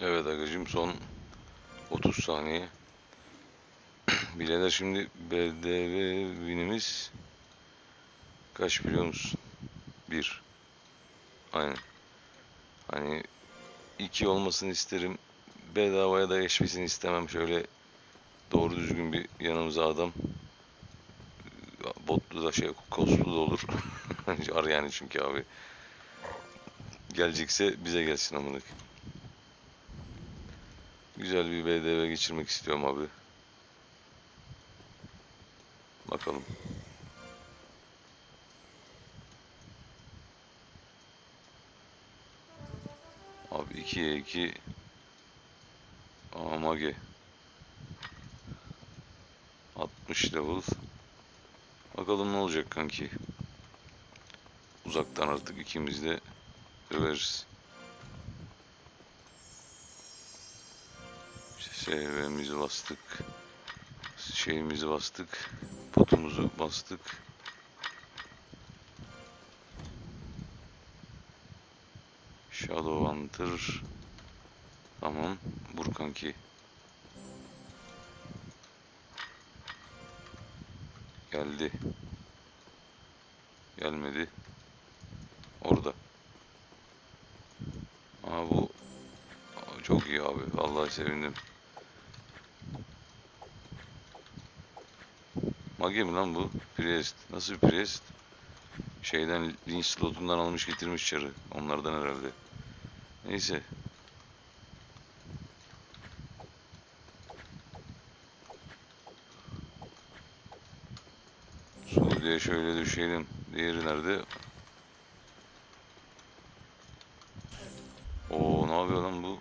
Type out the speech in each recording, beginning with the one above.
Evet agacım son 30 saniye. Bileler şimdi BDV binimiz kaç biliyor musun? 1. Aynen. Hani 2 olmasını isterim. Bedavaya da geçmesini istemem. Şöyle doğru düzgün bir yanımıza adam botlu da şey koslu da olur. Ar yani çünkü abi. Gelecekse bize gelsin amına. Güzel bir BDV geçirmek istiyorum abi. Bakalım. Abi 2'ye 2 Amage 60 level Bakalım ne olacak kanki. Uzaktan artık ikimiz de döveriz. SV'mizi bastık. Şeyimizi bastık. Potumuzu bastık. Shadow Hunter. Tamam. Vur kanki. Geldi. Gelmedi. Orada. Aa bu çok iyi abi. Vallahi sevindim. Mage mi lan bu? Priest. Nasıl bir Priest? Şeyden linç slotundan almış getirmiş çarı. Onlardan herhalde. Neyse. Suudi'ye şöyle düşelim. Diğeri nerede? Oo ne yapıyor lan? Bu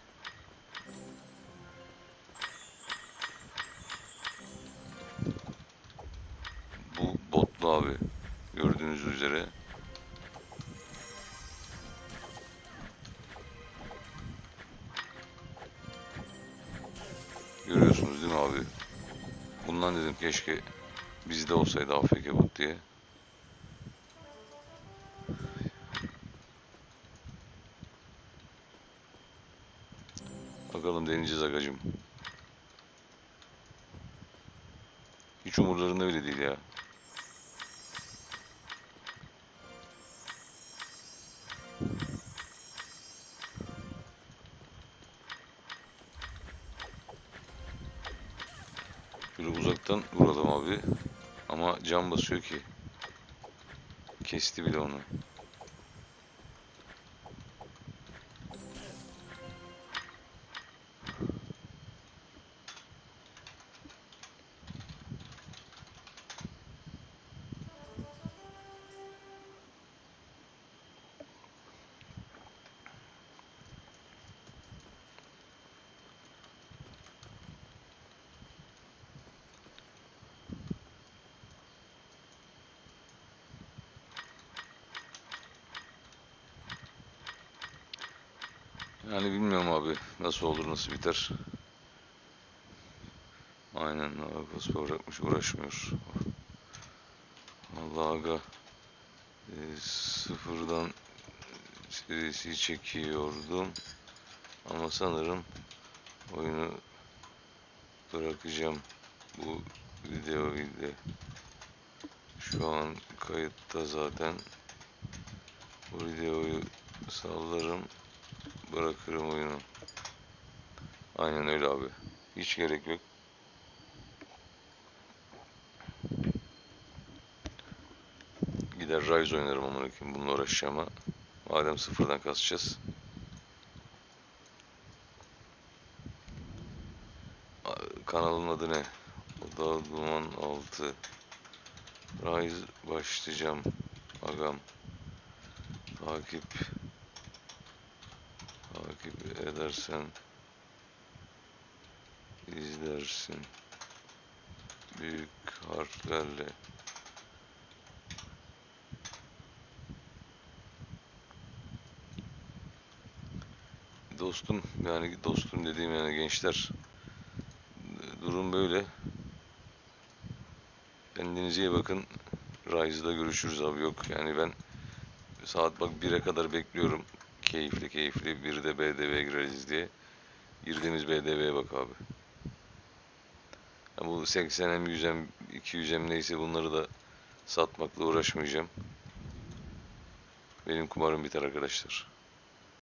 botlu abi. Gördüğünüz üzere. Görüyorsunuz değil mi abi? Bundan dedim keşke bizde olsaydı AFK bot diye. Bakalım deneyeceğiz agacım. Hiç umurlarında bile değil ya. Şöyle uzaktan vuralım abi. Ama cam basıyor ki. Kesti bile onu. Yani bilmiyorum abi nasıl olur nasıl biter. Aynen abi paspa bırakmış uğraşmıyor. Allah aga e, sıfırdan serisi çekiyordum ama sanırım oyunu bırakacağım bu video ile. Şu an kayıtta zaten bu videoyu sallarım bırakırım oyunu. Aynen öyle abi. Hiç gerek yok. Gider Rise oynarım amına koyayım bununla uğraşacağım ama madem sıfırdan kasacağız. Kanalın adı ne? O da Duman 6. Rise başlayacağım. Agam. Takip takip edersen izlersin. Büyük harflerle. Dostum yani dostum dediğim yani gençler durum böyle. Kendinize iyi bakın. Rise'da görüşürüz abi. Yok yani ben saat bak 1'e kadar bekliyorum keyifli keyifli bir de BDV gireriz diye Girdiğimiz BDV'ye bak abi. Ya bu 80'em, 100'em, 200'em neyse bunları da satmakla uğraşmayacağım. Benim kumarım biter arkadaşlar.